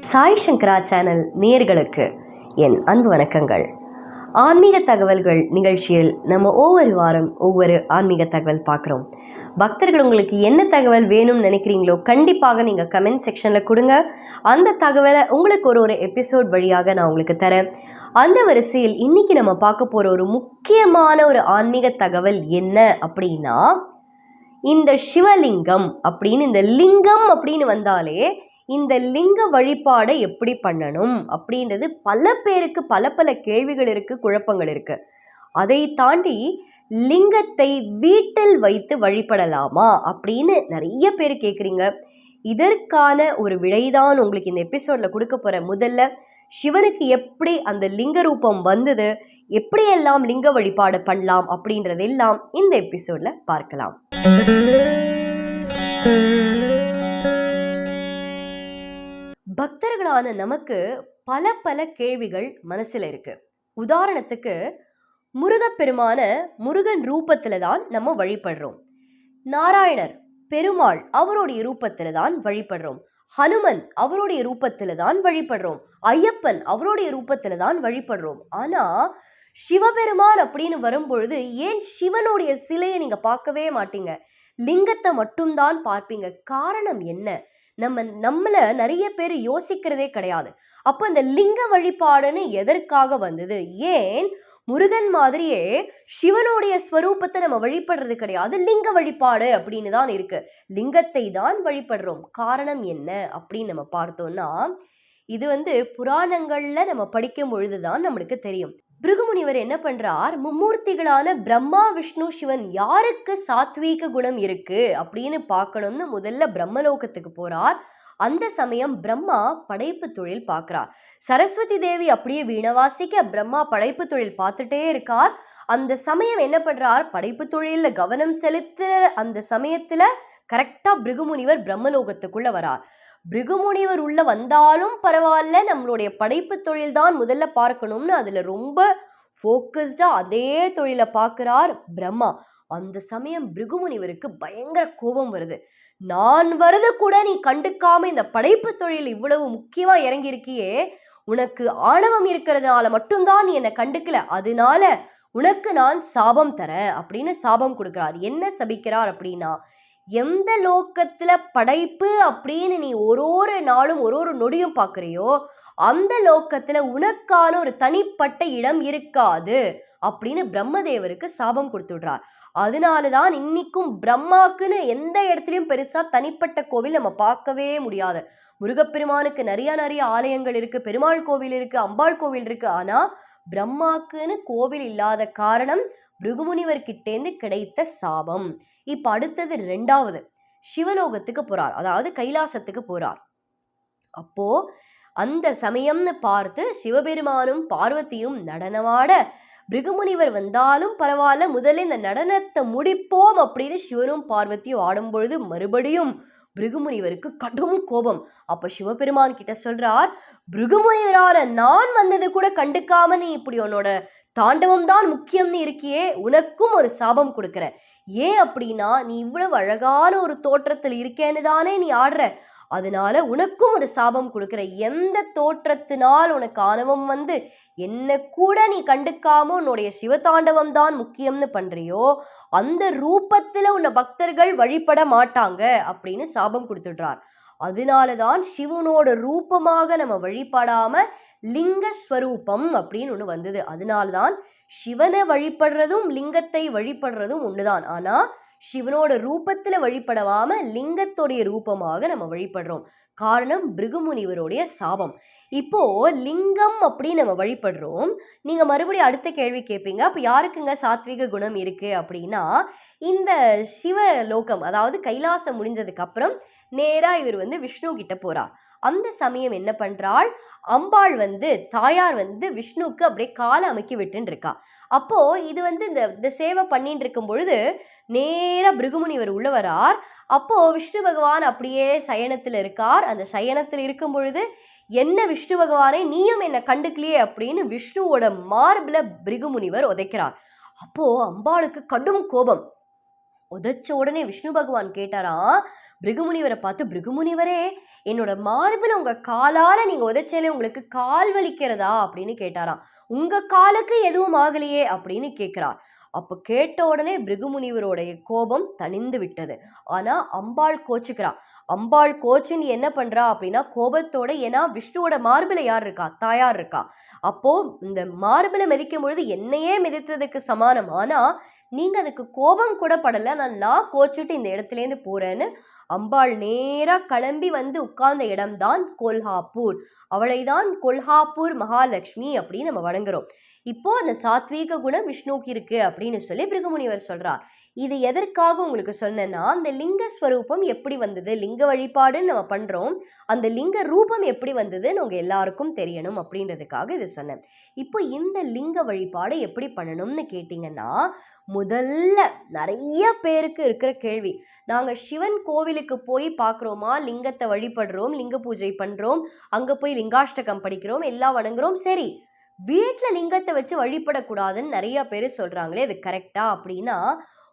சாய் சங்கரா channel நேர்களுக்கு என் அன்பு வணக்கங்கள். ஆன்மீக தகவல்கள் நிகழ்ச்சியில் நம்ம ஒவ்வொரு வாரம் ஒவ்வொரு ஆன்மீக தகவல் பார்க்குறோம். பக்தர்கள் உங்களுக்கு என்ன தகவல் வேணும்னு நினைக்கிறீங்களோ கண்டிப்பாக நீங்கள் கமெண்ட் செக்ஷனில் கொடுங்க. அந்த தகவலை உங்களுக்கு ஒரு ஒரு எபிசோட் வழியாக நான் உங்களுக்கு தரேன். அந்த வரிசையில் இன்றைக்கி நம்ம பார்க்க போகிற ஒரு முக்கியமான ஒரு ஆன்மீக தகவல் என்ன அப்படின்னா இந்த சிவலிங்கம் அப்படின்னு இந்த லிங்கம் அப்படின்னு வந்தாலே இந்த லிங்க வழிபாடை எப்படி பண்ணணும் அப்படின்றது பல பேருக்கு பல பல கேள்விகள் இருக்குது குழப்பங்கள் இருக்குது அதை தாண்டி லிங்கத்தை வீட்டில் வைத்து வழிபடலாமா அப்படின்னு நிறைய பேர் கேட்குறீங்க இதற்கான ஒரு விடைதான் உங்களுக்கு இந்த எபிசோடில் கொடுக்க போகிற முதல்ல சிவனுக்கு எப்படி அந்த லிங்க ரூபம் வந்தது எப்படியெல்லாம் லிங்க வழிபாடு பண்ணலாம் அப்படின்றதெல்லாம் இந்த எபிசோடில் பார்க்கலாம். பக்தர்களான நமக்கு பல பல கேள்விகள் மனசுல இருக்கு. உதாரணத்துக்கு முருகப்பெருமான முருகன் ரூபத்துல தான் நம்ம வழிபடுறோம். நாராயணர் பெருமாள் அவருடைய ரூபத்துல தான் வழிபடுறோம். ஹனுமன் அவருடைய ரூபத்துல தான் வழிபடுறோம். ஐயப்பன் அவருடைய ரூபத்துல தான் வழிபடுறோம். ஆனா சிவபெருமான் அப்படின்னு வரும்பொழுது ஏன் சிவனுடைய சிலையை நீங்கள் பார்க்கவே மாட்டீங்க? லிங்கத்தை மட்டும்தான் பார்ப்பீங்க. காரணம் என்ன? நம்ம நம்மளை நிறைய பேர் யோசிக்கிறதே கிடையாது. அப்போ இந்த லிங்க வழிபாடுன்னு எதற்காக வந்தது? ஏன் முருகன் மாதிரியே சிவனுடைய ஸ்வரூபத்தை நம்ம வழிபடுறது கிடையாது. லிங்க வழிபாடு அப்படின்னு தான் இருக்கு. லிங்கத்தை தான் வழிபடுறோம். காரணம் என்ன அப்படின்னு நம்ம பார்த்தோம்னா இது வந்து புராணங்கள்ல நம்ம படிக்கும் பொழுதுதான் நம்மளுக்கு தெரியும். பிருகுமுனிவர் என்ன பண்றார்? மும்மூர்த்திகளான பிரம்மா விஷ்ணு சிவன் யாருக்கு சாத்வீக குணம் இருக்கு அப்படின்னு பார்க்கணும்னு முதல்ல பிரம்மலோகத்துக்கு போறார். அந்த சமயம் பிரம்மா படைப்பு தொழில் பார்க்கிறார். சரஸ்வதி தேவி அப்படியே வீணவாசிக்க பிரம்மா படைப்பு தொழில் பார்த்துட்டே இருக்கார். அந்த சமயம் என்ன பண்றார்? படைப்பு தொழிலில் கவனம் செலுத்துற அந்த சமயத்துல கரெக்டா பிருகுமுனிவர் பிரம்மலோகத்துக்குள்ள வரார். பிருகுமுனிவர் உள்ள வந்தாலும் பரவாயில்ல நம்மளுடைய படைப்பு தொழில் தான் முதல்ல பார்க்கணும்னு அதுல ரொம்ப ஃபோக்கஸ்டா அதே தொழிலை பார்க்கிறார் பிரம்மா. அந்த சமயம் பிருகுமுனிவருக்கு பயங்கர கோபம் வருது. நான் வரது கூட நீ கண்டுக்காம இந்த படைப்பு தொழில் இவ்வளவு முக்கியமா இறங்கியிருக்கியே உனக்கு ஆணவம் இருக்கிறதுனால மட்டும்தான் நீ என்னை கண்டுக்கல அதனால உனக்கு நான் சாபம் தரேன் அப்படின்னு சாபம் கொடுக்கிறார். என்ன சபிக்கிறார் அப்படின்னா எந்த லோக்கத்தில் படைப்பு அப்படின்னு நீ ஒரு ஒரு நாளும் ஒரு ஒரு நொடியும் பார்க்குறியோ அந்த லோக்கத்தில் உனக்கான ஒரு தனிப்பட்ட இடம் இருக்காது அப்படின்னு பிரம்மதேவருக்கு சாபம் கொடுத்துடுறார். அதனால தான் இன்னைக்கும் பிரம்மாக்குன்னு எந்த இடத்துலையும் பெருசாக தனிப்பட்ட கோவில் நம்ம பார்க்கவே முடியாது. முருகப்பெருமானுக்கு நிறைய நிறைய ஆலயங்கள் இருக்குது பெருமாள் கோவில் இருக்குது அம்பாள் கோவில் இருக்குது ஆனால் பிரம்மாக்குன்னு கோவில் இல்லாத காரணம் பிருகுமுனிவர்கிட்டேருந்து கிடைத்த சாபம். இப்ப அடுத்தது ரெண்டாவது. சிவலோகத்துக்கு போறார். அதாவது கைலாசத்துக்கு போறார். அப்போ அந்த சமயம்னு பார்த்து சிவபெருமானும் பார்வதியும் நடனமாட பிருகுமுனிவர் வந்தாலும் பரவாயில்ல முதல்ல இந்த நடனத்தை முடிப்போம் அப்படின்னு சிவனும் பார்வதியும் ஆடும் பொழுது மறுபடியும் பிருகுமுனிவருக்கு கடும் கோபம். அப்ப சிவபெருமான் கிட்ட சொல்றார் பிருகுமுனிவரால நான் வந்தது கூட கண்டுக்காம நீ இப்படி உன்னோட தாண்டவம் தான் முக்கியம்னு இருக்கியே உனக்கும் ஒரு சாபம் கொடுக்குறேன் ஏன் அப்படின்னா நீ இவ்வளவு அழகான ஒரு தோற்றத்தில் இருக்கேன்னு தானே நீ ஆடுற. அதனால உனக்கும் ஒரு சாபம் கொடுக்குற. எந்த தோற்றத்தினால் உனக்கு ஆணவம் வந்து என்ன கூட நீ கண்டுக்காம உன்னுடைய சிவதாண்டவம் தான் முக்கியம்னு பண்றியோ அந்த ரூபத்துல உன்னை பக்தர்கள் வழிபட மாட்டாங்க அப்படின்னு சாபம் கொடுத்துடுறார். அதனால தான் சிவனோட ரூபமாக நம்ம வழிபடாம லிங்கஸ்வரூபம் அப்படின்னு ஒன்று வந்தது. அதனால தான் சிவனை வழிபடுறதும் லிங்கத்தை வழிபடுறதும் ஒன்றுதான் ஆனால் சிவனோட ரூபத்தில் வழிபடவாம லிங்கத்தோடைய ரூபமாக நம்ம வழிபடுறோம். காரணம் பிருகுமுனிவருடைய சாபம். இப்போ லிங்கம் அப்படின்னு நம்ம வழிபடுறோம். நீங்க மறுபடியும் அடுத்த கேள்வி கேட்பீங்க அப்போ யாருக்குங்க சாத்விக குணம் இருக்கு அப்படின்னா இந்த சிவலோகம் அதாவது கைலாசம் முடிஞ்சதுக்கு அப்புறம் நேரா இவர் வந்து விஷ்ணு கிட்ட போறார். அந்த சமயம் என்ன பண்ணுறாள் அம்பாள் வந்து தாயார் வந்து விஷ்ணுவுக்கு அப்படியே காலை அமைக்கி விட்டுன்னு இருக்கா. அப்போது இது வந்து இந்த இந்த சேவை பண்ணிட்டு இருக்கும் பொழுது நேராக பிருகுமுனிவர் உள்ள வரார். அப்போது விஷ்ணு பகவான் அப்படியே சயனத்தில் இருக்கார். அந்த சயனத்தில் இருக்கும் பொழுது என்ன விஷ்ணு பகவானே நீயும் என்னை கண்டுக்கலையே அப்படின்னு விஷ்ணுவோட மார்பில் பிருகுமுனிவர் உதைக்கிறார். அப்போது அம்பாளுக்கு கடும் கோபம். உதைச்ச உடனே விஷ்ணு பகவான் கேட்டாராம் பிருகுமுனிவரை பார்த்து பிருகுமுனிவரே என்னோட மார்பில் உங்கள் காலால் நீங்கள் உதைச்சாலே உங்களுக்கு கால் வலிக்கிறதா? அப்படின்னு கேட்டாராம். உங்கள் காலுக்கு எதுவும் ஆகலையே? அப்படின்னு கேட்குறார். அப்போ கேட்ட உடனே பிருகுமுனிவருடைய கோபம் தணிந்து விட்டது. ஆனால் அம்பாள் கோச்சுக்கிறா. அம்பாள் கோச்சின் என்ன பண்ணுறா அப்படின்னா கோபத்தோட ஏன்னா விஷ்ணுவோட மார்பில் யார் இருக்கா? தாயார் இருக்கா. அப்போது இந்த மார்பில் மிதிக்கும் பொழுது என்னையே மிதித்ததுக்கு சமானம். ஆனால் நீங்கள் அதுக்கு கோபம் கூட படலை. நான் நான் கோச்சிட்டு இந்த இடத்துலேருந்து போகிறேன்னு அம்பாள் நேரா கிளம்பி வந்து உட்கார்ந்த இடம்தான் கொல்ஹாப்பூர். அவளைதான் கொல்ஹாப்பூர் மகாலட்சுமி அப்படின்னு நம்ம வணங்குறோம். இப்போ அந்த சாத்வீக குணம் விஷ்ணுக்கு இருக்கு அப்படின்னு சொல்லி பிருகுமுனிவர் சொல்றார். இது எதற்காக உங்களுக்கு சொன்னேன்னா அந்த லிங்க ஸ்வரூபம் எப்படி வந்தது? லிங்க வழிபாடுன்னு நம்ம பண்ணுறோம் அந்த லிங்க ரூபம் எப்படி வந்ததுன்னு உங்கள் எல்லாருக்கும் தெரியணும் அப்படின்றதுக்காக இது சொன்னேன். இப்போ இந்த லிங்க வழிபாடு எப்படி பண்ணணும்னு கேட்டிங்கன்னா முதல்ல நிறைய பேருக்கு இருக்கிற கேள்வி. நாங்கள் சிவன் கோவிலுக்கு போய் பார்க்குறோமா? லிங்கத்தை வழிபடுறோம் லிங்க பூஜை பண்ணுறோம் அங்கே போய் லிங்காஷ்டகம் படிக்கிறோம் எல்லாம் வணங்குறோம். சரி வீட்டில் லிங்கத்தை வச்சு வழிபடக்கூடாதுன்னு நிறைய பேர் சொல்கிறாங்களே இது கரெக்டா அப்படின்னா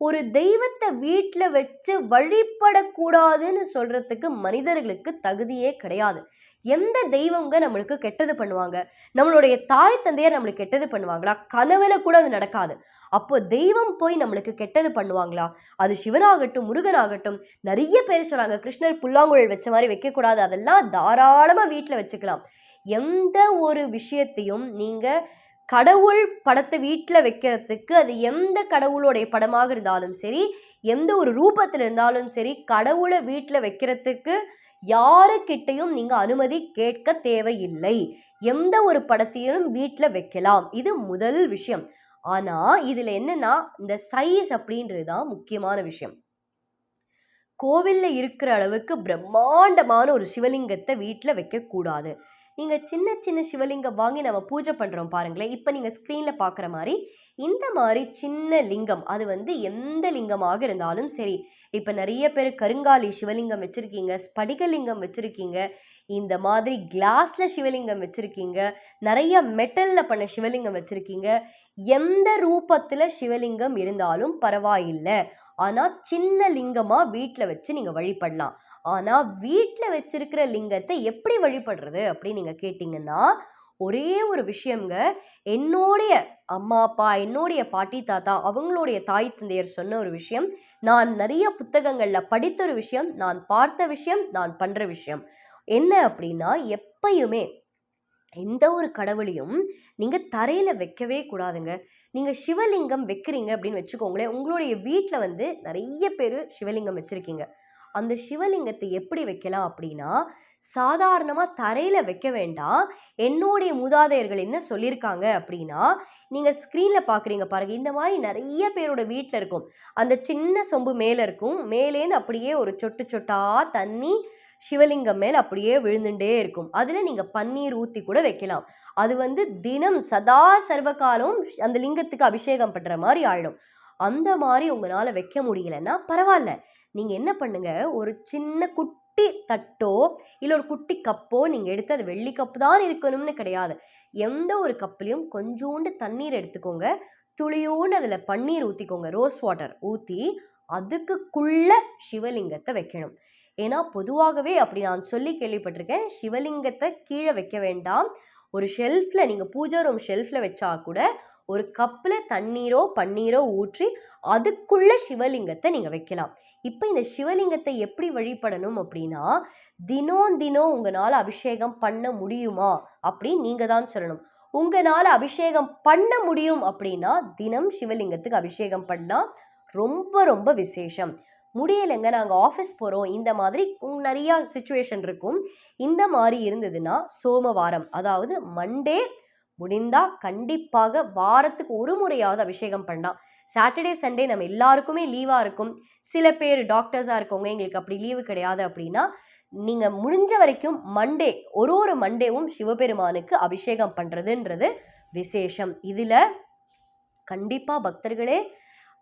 ஒரு தெய்வத்தை வீட்டில் வச்சு வழிபடக்கூடாதுன்னு சொல்கிறதுக்கு மனிதர்களுக்கு தகுதியே கிடையாது. எந்த தெய்வங்க நம்மளுக்கு கெட்டது பண்ணுவாங்க? நம்மளுடைய தாய் தந்தையர் நம்மளுக்கு கெட்டது பண்ணுவாங்களா? கனவுல கூட அது நடக்காது. அப்போ தெய்வம் போய் நம்மளுக்கு கெட்டது பண்ணுவாங்களா? அது சிவனாகட்டும் முருகனாகட்டும் நிறைய பேர் சொல்றாங்க கிருஷ்ணர் புல்லாங்குழல் வச்ச மாதிரி வைக்கக்கூடாது. அதெல்லாம் தாராளமாக வீட்டில் வச்சுக்கலாம். எந்த ஒரு விஷயத்தையும் நீங்கள் கடவுள் படத்தை வீட்டில் வைக்கிறதுக்கு அது எந்த கடவுளுடைய படமாக இருந்தாலும் சரி எந்த ஒரு ரூபத்தில் இருந்தாலும் சரி கடவுளை வீட்டில் வைக்கிறதுக்கு யாருக்கிட்டையும் நீங்கள் அனுமதி கேட்க தேவையில்லை. எந்த ஒரு படத்தையும் வீட்டில் வைக்கலாம். இது முதல் விஷயம். ஆனால் இதில் என்னன்னா இந்த சைஸ் அப்படின்றது தான் முக்கியமான விஷயம். கோவிலில் இருக்கிற அளவுக்கு பிரம்மாண்டமான ஒரு சிவலிங்கத்தை வீட்டில் வைக்கக்கூடாது. நீங்கள் சின்ன சின்ன சிவலிங்கம் வாங்கி நம்ம பூஜை பண்ணுறோம் பாருங்களேன். இப்போ நீங்கள் ஸ்க்ரீனில் பார்க்குற மாதிரி இந்த மாதிரி சின்ன லிங்கம் அது வந்து எந்த லிங்கமாக இருந்தாலும் சரி இப்போ நிறைய பேர் கருங்காலி சிவலிங்கம் வச்சுருக்கீங்க ஸ்படிகலிங்கம் வச்சுருக்கீங்க இந்த மாதிரி கிளாஸில் சிவலிங்கம் வச்சுருக்கீங்க நிறைய மெட்டலில் பண்ண சிவலிங்கம் வச்சுருக்கீங்க எந்த ரூபத்தில் சிவலிங்கம் இருந்தாலும் பரவாயில்லை. ஆனால் சின்ன லிங்கமாக வீட்டில் வச்சு நீங்கள் வழிபடலாம். ஆனால் வீட்டில் வச்சிருக்கிற லிங்கத்தை எப்படி வழிபடுறது அப்படின்னு நீங்கள் கேட்டிங்கன்னா ஒரே ஒரு விஷயங்க என்னுடைய அம்மா அப்பா என்னுடைய பாட்டி தாத்தா அவங்களுடைய தாய் தந்தையர் சொன்ன ஒரு விஷயம். நான் நிறைய புத்தகங்களில் படித்த ஒரு விஷயம் நான் பார்த்த விஷயம் நான் பண்ணுற விஷயம். என்ன அப்படின்னா எப்பயுமே எந்த ஒரு கடவுளையும் நீங்கள் தரையில் வைக்கவே கூடாதுங்க. நீங்கள் சிவலிங்கம் வைக்கிறீங்க அப்படின்னு வச்சுக்கோங்களேன் உங்களுடைய வீட்டில் வந்து நிறைய பேர் சிவலிங்கம் வச்சுருக்கீங்க. அந்த சிவலிங்கத்தை எப்படி வைக்கலாம் அப்படின்னா சாதாரணமாக தரையில் வைக்க வேண்டாம். என்னுடைய மூதாதையர்கள் என்ன சொல்லியிருக்காங்க அப்படின்னா நீங்கள் ஸ்க்ரீனில் பார்க்குறீங்க பாருங்கள் இந்த மாதிரி நிறைய பேரோட வீட்டில் இருக்கும். அந்த சின்ன சொம்பு மேலே இருக்கும். மேலேருந்து அப்படியே ஒரு சொட்டு சொட்டா தண்ணி சிவலிங்கம் மேல் அப்படியே விழுந்துட்டே இருக்கும். அதில் நீங்கள் பன்னீர் ஊற்றி கூட வைக்கலாம். அது வந்து தினம் சதா சர்வகாலம் அந்த லிங்கத்துக்கு அபிஷேகம் பண்ணுற மாதிரி ஆயிடும். அந்த மாதிரி உங்களால் வைக்க முடியலன்னா பரவாயில்ல. நீங்கள் என்ன பண்ணுங்க? ஒரு சின்ன குட்டி தட்டோ இல்லை ஒரு குட்டி கப்போ நீங்கள் எடுத்து அது வெள்ளி கப்பு தான் இருக்கணும்னு கிடையாது. எந்த ஒரு கப்புலையும் கொஞ்சோண்டு தண்ணீர் எடுத்துக்கோங்க. துளியோண்டு அதில் பன்னீர் ஊற்றிக்கோங்க ரோஸ் வாட்டர் ஊற்றி அதுக்குள்ள சிவலிங்கத்தை வைக்கணும். ஏன்னா பொதுவாகவே அப்படி நான் சொல்லி கேள்விப்பட்டிருக்கேன். சிவலிங்கத்தை கீழே வைக்க வேண்டாம். ஒரு ஷெல்ஃபில் நீங்கள் பூஜை ரூம் ஷெல்ஃபில் வச்சா கூட ஒரு கப்பில் தண்ணீரோ பன்னீரோ ஊற்றி அதுக்குள்ளே சிவலிங்கத்தை நீங்கள் வைக்கலாம். இப்போ இந்த சிவலிங்கத்தை எப்படி வழிபடணும் அப்படின்னா தினம் தினம் உங்களால் அபிஷேகம் பண்ண முடியுமா அப்படின்னு நீங்கள் தான் சொல்லணும். உங்களால் அபிஷேகம் பண்ண முடியும் அப்படின்னா தினம் சிவலிங்கத்துக்கு அபிஷேகம் பண்ணால் ரொம்ப ரொம்ப விசேஷம். முடியலைங்க நாங்கள் ஆஃபீஸ் போகிறோம் இந்த மாதிரி நிறையா சுச்சுவேஷன் இருக்கும். இந்த மாதிரி இருந்ததுன்னா சோமவாரம் அதாவது மண்டே முடிந்தால் கண்டிப்பாக வாரத்துக்கு ஒரு முறையாவது அபிஷேகம் பண்ணலாம். சாட்டர்டே சண்டே நம்ம எல்லாருக்குமே லீவாக இருக்கும். சில பேர் டாக்டர்ஸாக இருக்கவங்க எங்களுக்கு அப்படி லீவு கிடையாது அப்படின்னா நீங்கள் முடிஞ்ச வரைக்கும் மண்டே ஒரு ஒரு மண்டேவும் சிவபெருமானுக்கு அபிஷேகம் பண்ணுறதுன்றது விசேஷம். இதில் கண்டிப்பாக பக்தர்களே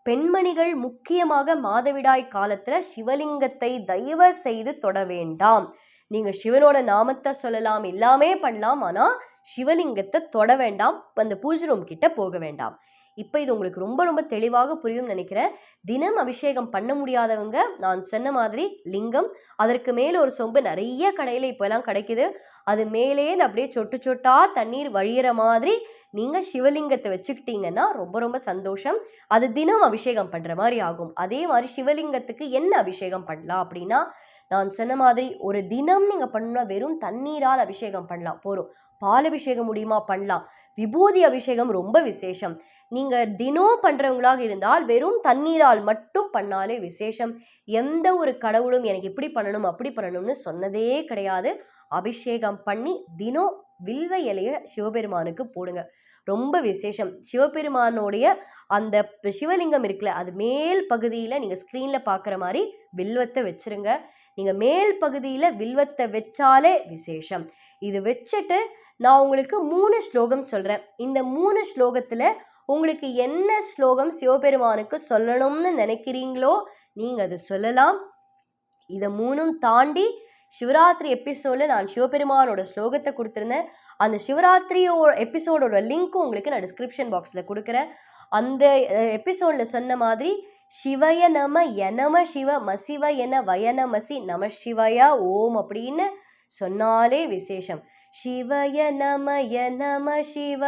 பெண்மணிகள் முக்கியமாக மாதவிடாய் காலத்தில் சிவலிங்கத்தை தயவு செய்து தொட வேண்டாம். நீங்கள் சிவனோட நாமத்தை சொல்லலாம் எல்லாமே பண்ணலாம் ஆனால் சிவலிங்கத்தை தொட வேண்டாம். அந்த பூஜை ரூம் கிட்ட போக வேண்டாம். இப்போ இது உங்களுக்கு ரொம்ப ரொம்ப தெளிவாக புரியும் நினைக்கிறேன். தினம் அபிஷேகம் பண்ண முடியாதவங்க நான் சொன்ன மாதிரி லிங்கம் அதற்கு மேலே ஒரு சொம்பு நிறைய கடையில் இப்போலாம் கிடைக்குது. அது மேலே அப்படியே சொட்டு சொட்டா தண்ணீர் வழியிற மாதிரி நீங்கள் சிவலிங்கத்தை வச்சுக்கிட்டீங்கன்னா ரொம்ப ரொம்ப சந்தோஷம். அது தினம் அபிஷேகம் பண்ணுற மாதிரி ஆகும். அதே மாதிரி சிவலிங்கத்துக்கு என்ன அபிஷேகம் பண்ணலாம் அப்படின்னா நான் சொன்ன மாதிரி ஒரு தினம் நீங்கள் பண்ணால் வெறும் தண்ணீரால் அபிஷேகம் பண்ணலாம். போகிறோம் பால் அபிஷேகம் முடியுமா? பண்ணலாம். விபூதி அபிஷேகம் ரொம்ப விசேஷம். நீங்கள் தினம் பண்ணுறவங்களாக இருந்தால் வெறும் தண்ணீரால் மட்டும் பண்ணாலே விசேஷம். எந்த ஒரு கடவுளும் எனக்கு இப்படி பண்ணணும் அப்படி பண்ணணும்னு சொன்னதே கிடையாது. அபிஷேகம் பண்ணி தினம் வில்வ இலையை சிவபெருமானுக்கு போடுங்க. ரொம்ப விசேஷம். சிவபெருமானுடைய அந்த சிவலிங்கம் இருக்குல்ல அது மேல் பகுதியில் நீங்கள் ஸ்க்ரீனில் பார்க்குற மாதிரி வில்வத்தை வச்சுருங்க. நீங்கள் மேல் பகுதியில் வில்வத்தை வச்சாலே விசேஷம். இது வச்சுட்டு நான் உங்களுக்கு மூணு ஸ்லோகம் சொல்கிறேன் இந்த மூணு ஸ்லோகத்தில் உங்களுக்கு என்ன ஸ்லோகம் சிவபெருமானுக்கு சொல்லணும்னு நினைக்கிறீங்களோ நீங்கள் அதை சொல்லலாம். இதை மூணும் தாண்டி சிவராத்திரி எபிசோடில் நான் சிவபெருமானோட ஸ்லோகத்தை கொடுத்துருந்தேன். அந்த சிவராத்திரியோ எபிசோடோட லிங்க்கும் உங்களுக்கு நான் டிஸ்கிரிப்ஷன் பாக்ஸில் கொடுக்குறேன். அந்த எபிசோடில் சொன்ன மாதிரி சிவய நம எனம சிவ மசிவ என வயனமசி நம சிவயா ஓம் அப்படின்னு சொன்னாலே விசேஷம். சிவய நம எனம சிவ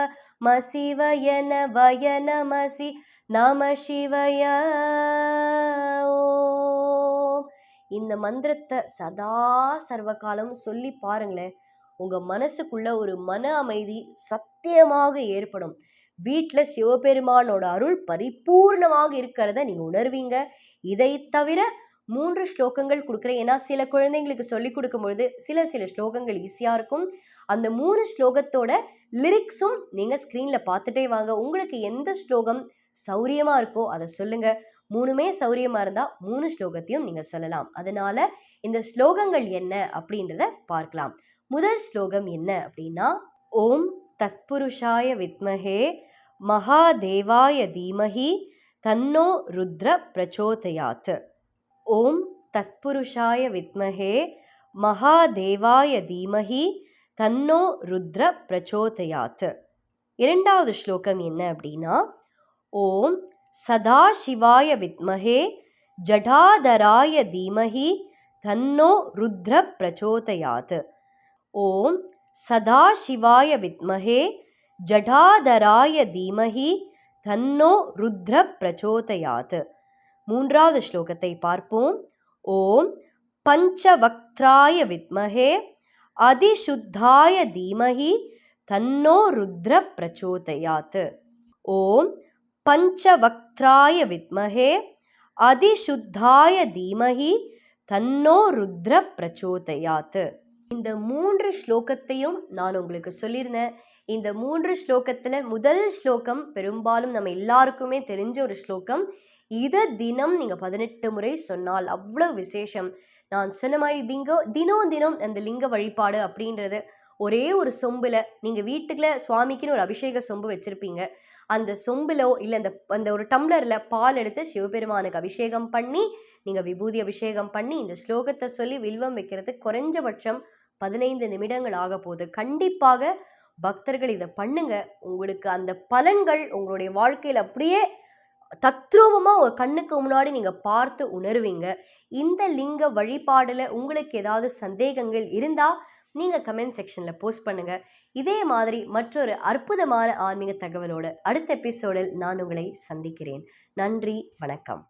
மசிவ என வயனமசி நம சிவய இந்த மந்திரத்தை சதா சர்வகாலம் சொல்லி பாருங்களேன். உங்கள் மனசுக்குள்ள ஒரு மன அமைதி சத்தியமாக ஏற்படும். வீட்டில் சிவபெருமானோட அருள் பரிபூர்ணமாக இருக்கிறத நீங்கள் உணர்வீங்க. இதை தவிர மூன்று ஸ்லோகங்கள் கொடுக்குறேன். ஏன்னா சில குழந்தைங்களுக்கு சொல்லி கொடுக்கும் பொழுது சில சில ஸ்லோகங்கள் ஈஸியாக இருக்கும். அந்த மூணு ஸ்லோகத்தோட லிரிக்ஸும் நீங்கள் ஸ்க்ரீனில் பார்த்துட்டே வாங்க. உங்களுக்கு எந்த ஸ்லோகம் சௌரியமாக இருக்கோ அதை சொல்லுங்கள் மூணுமே சௌரியமாக இருந்தால் மூணு ஸ்லோகத்தையும் நீங்கள் சொல்லலாம். அதனால் இந்த ஸ்லோகங்கள் என்ன அப்படின்றத பார்க்கலாம். முதல் ஸ்லோகம் என்ன அப்படின்னா ஓம் தத்புருஷாய வித்மஹே மகாதேவாய தீமஹி தன்னோ ருத்ர பிரச்சோதயாத். ஓம் தத்புருஷாய வித்மஹே மகாதேவாய தீமஹி தன்னோ ருத்ர பிரச்சோதயாத். இரண்டாவது ஸ்லோகம் என்ன அப்படின்னா ஓம் சதாசிவாய வித்மஹே ஜடாதராய தீமஹி தன்னோ ருத்ர பிரச்சோதயாத். ஓம் சதாசிவாய வித்மஹே ஜடாதராய தீமஹி தன்னோ ருத்ர பிரச்சோதயாத். மூன்றாவது ஸ்லோகத்தை பார்ப்போம். ஓம் பஞ்சவக்திராய வித்மஹே அதிசுத்தாய தீமஹி தன்னோ ருத்ர பிரச்சோதயாத். ஓம் பஞ்சவக்திராய வித்மஹே அதிசுத்தாய தீமஹி தன்னோ ருத்ர பிரச்சோதயாத். இந்த மூன்று ஸ்லோகத்தையும் நான் உங்களுக்கு சொல்லியிருந்தேன். இந்த மூன்று ஸ்லோகத்தில் முதல் ஸ்லோகம் பெரும்பாலும் நம்ம எல்லாருக்குமே தெரிஞ்ச ஒரு ஸ்லோகம். இதை தினம் நீங்கள் பதினெட்டு முறை சொன்னால் அவ்வளோ விசேஷம். நான் சொன்ன மாதிரி திங்க தினம் தினம் அந்த லிங்க வழிபாடு அப்படின்றது ஒரே ஒரு சொம்பில் நீங்கள் வீட்டுக்குள்ள சுவாமிக்குன்னு ஒரு அபிஷேக சொம்பு வச்சுருப்பீங்க. அந்த சொம்பிலோ இல்லை அந்த அந்த ஒரு டம்ளரில் பால் எடுத்து சிவபெருமானுக்கு அபிஷேகம் பண்ணி நீங்கள் விபூதி அபிஷேகம் பண்ணி இந்த ஸ்லோகத்தை சொல்லி வில்வம் வைக்கிறது குறைஞ்சபட்சம் பதினைந்து நிமிடங்கள் ஆக போகுது. கண்டிப்பாக பக்தர்கள் இதை பண்ணுங்க. உங்களுக்கு அந்த பலன்கள் உங்களுடைய வாழ்க்கையில் அப்படியே தத்ரூபமாக உங்கள் கண்ணுக்கு முன்னாடி நீங்கள் பார்த்து உணர்வீங்க. இந்த லிங்க வழிபாடில் உங்களுக்கு ஏதாவது சந்தேகங்கள் இருந்தால் நீங்கள் கமெண்ட் செக்ஷனில் போஸ்ட் பண்ணுங்கள் இதே மாதிரி மற்றொரு அற்புதமான ஆன்மீக தகவலோடு அடுத்த எபிசோடில் நான் உங்களை சந்திக்கிறேன். நன்றி வணக்கம்.